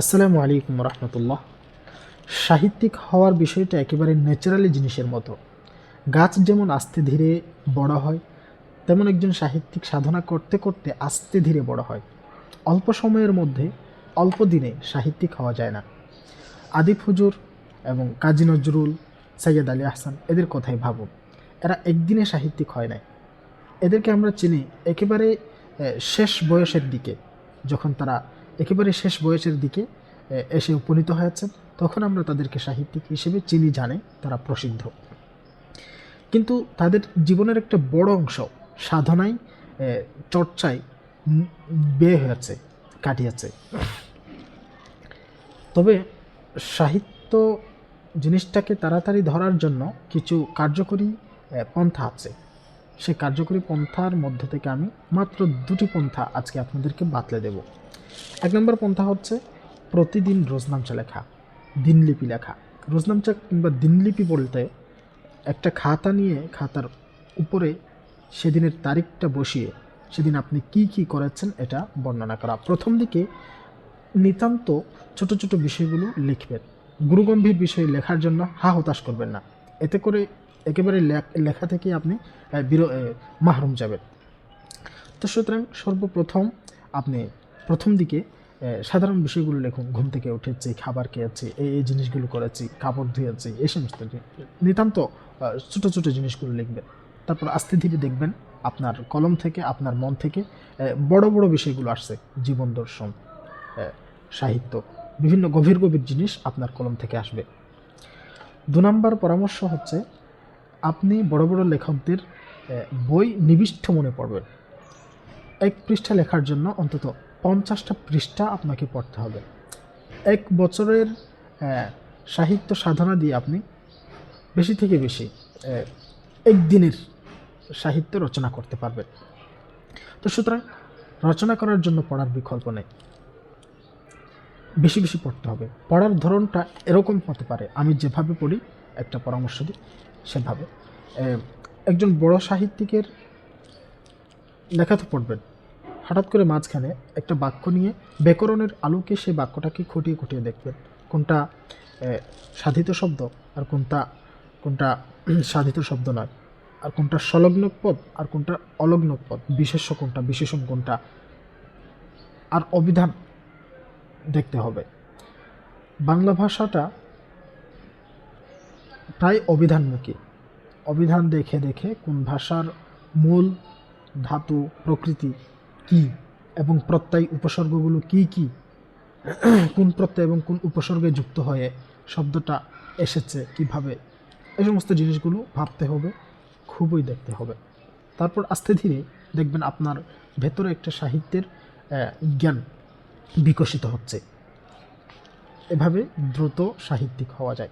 আসসালামু আলাইকুম রহমতুল্লাহ। সাহিত্যিক হওয়ার বিষয়টা একেবারে ন্যাচারালি জিনিসের মতো। গাছ যেমন আস্তে ধীরে বড় হয়, তেমন একজন সাহিত্যিক সাধনা করতে করতে আস্তে ধীরে বড় হয়। অল্প সময়ের মধ্যে অল্প দিনে সাহিত্যিক হওয়া যায় না। আদিফ হুজুর এবং কাজী নজরুল সৈয়দ আলী আহসান এদের কথাই ভাবুন এরা একদিনে সাহিত্যিক হয় নাই। এদেরকে আমরা চিনি একেবারে শেষ বয়সের দিকে, যখন তারা একেবারে শেষ বয়সের দিকে এসে উপনীত হয়েছেন। তখন আমরা তাদেরকে সাহিত্যিক হিসেবে চিনি, জানে, তারা প্রসিদ্ধ। কিন্তু তাদের জীবনের একটা বড় অংশ সাধনায় চর্চায় ব্যয় হয়েছে, কাটিয়েছে। তবে সাহিত্য জিনিসটাকে তাড়াতাড়ি ধরার জন্য কিছু কার্যকরী পন্থা আছে। সেই কার্যকরী পন্থার মধ্য থেকে আমি মাত্র দুটি পন্থা আজকে আপনাদেরকে বাতলে দেব। এক নম্বর পন্থা হচ্ছে প্রতিদিন রোজনামচা লেখা, দিনলিপি লেখা। রোজনামচা কিংবা দিনলিপি বলতে একটা খাতা নিয়ে খাতার উপরে সেদিনের তারিখটা বসিয়ে সেদিন আপনি কি কি করেছেন এটা বর্ণনা করা। প্রথম দিকে নিতান্ত ছোট ছোট বিষয়গুলো লিখবেন। গুরুগম্ভীর বিষয় লেখার জন্য হা হতাশ করবেন না। এতে করে একেবারে লেখা থেকে আপনি মাহরুম যাবেন। তো সুতরাং সর্বপ্রথম আপনি প্রথম দিকে সাধারণ বিষয়গুলো লিখুন ঘুম থেকে উঠেছি, খাবার খেয়েছি, এই এই জিনিসগুলো করেছি, কাপড় ধুয়েছি, এই সমস্ত নিতান্ত ছোট ছোট জিনিসগুলো লিখবেন। তারপর আস্তে ধীরে দেখবেন আপনার কলম থেকে, আপনার মন থেকে বড় বড় বিষয়গুলো আসছে, জীবন দর্শন সাহিত্য, বিভিন্ন গভীর গভীর জিনিস আপনার কলম থেকে আসবে। দু নম্বর পরামর্শ হচ্ছে, আপনি বড় বড় লেখকদের বই নিবিষ্ট মনে পড়বেন। এক পৃষ্ঠা লেখার জন্য অন্তত পঞ্চাশটা পৃষ্ঠা আপনাকে পড়তে হবে। এক বছরের সাহিত্য সাধনা দিয়ে আপনি বেশি থেকে বেশি একদিনের সাহিত্য রচনা করতে পারবেন। তো সুতরাং রচনা করার জন্য পড়ার বিকল্প নেই। বেশি বেশি পড়তে হবে। পড়ার ধরনটা এরকম হতে পারে। আমি যেভাবে পড়ি, একটা পরামর্শ দিই, সেভাবে। একজন বড় সাহিত্যিকের লেখা তো পড়বেন। হঠাৎ করে মাঝখানে একটা বাক্য নিয়ে ব্যাকরণের আলোকে সেই বাক্যটাকে খুঁটিয়ে খুঁটিয়ে দেখবেন কোনটা সাধিত শব্দ আর কোনটা কোনটা সাধিত শব্দ নয়। আর কোনটা সংলগ্নক পদ আর কোনটা অলগ্ন পদ, বিশেষ্য কোনটা, বিশেষণ কোনটা, আর অভিধান দেখতে হবে। বাংলা ভাষাটা প্রায় অভিধানমুখী। অভিধান দেখে দেখে কোন ভাষার মূল ধাতু প্রকৃতি কি এবং প্রত্যয় উপসর্গগুলো কি কি? কোন প্রত্যয় এবং কোন উপসর্গে যুক্ত হয়ে শব্দটা এসেছে কীভাবে? এই সমস্ত জিনিসগুলো ভাবতে হবে, খুবই দেখতে হবে। তারপর আস্তে ধীরে দেখবেন আপনার ভেতরে একটা সাহিত্যের জ্ঞান বিকশিত হচ্ছে। এভাবে দ্রুত সাহিত্যিক হওয়া যায়।